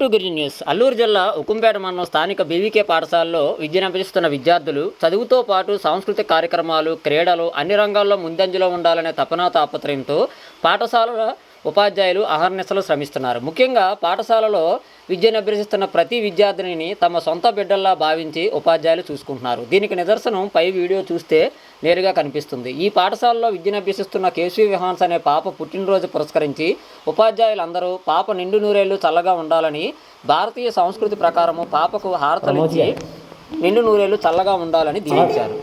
To Giri news. Alluru జిల్లా ఉకుంపేట మండలం స్థానిక బీవీకే పాఠశాలలో విద్యను విద్యార్థులు చదువుతో పాటు సాంస్కృతిక కార్యక్రమాలు క్రీడలు అన్ని రంగాల్లో ముందంజలో ఉండాలనే తపనా తాపత్రయంతో పాఠశాలల ఉపాధ్యాయులు అహర్నిశలు శ్రమిస్తున్నారు. ముఖ్యంగా పాఠశాలలో విద్యను అభ్యసిస్తున్న ప్రతి విద్యార్థినిని తమ సొంత బిడ్డల్లా భావించి ఉపాధ్యాయులు చూసుకుంటున్నారు. దీనికి నిదర్శనం పై వీడియో చూస్తే నేరుగా కనిపిస్తుంది. ఈ పాఠశాలలో విద్యను అభ్యసిస్తున్న కేశవి విహాన్స్ అనే పాప పుట్టినరోజు పురస్కరించి ఉపాధ్యాయులందరూ పాప నిండు నూరేళ్ళు చల్లగా ఉండాలని భారతీయ సంస్కృతి ప్రకారము పాపకు హారతలు ఇచ్చి నిండు నూరేళ్ళు చల్లగా ఉండాలని దీవించారు.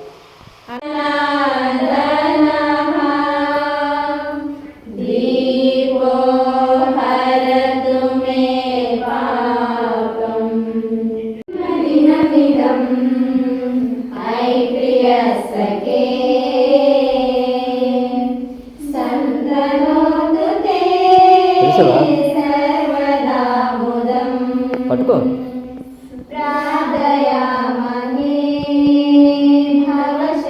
పట్టుకో. ప్రార్థయామని భవశ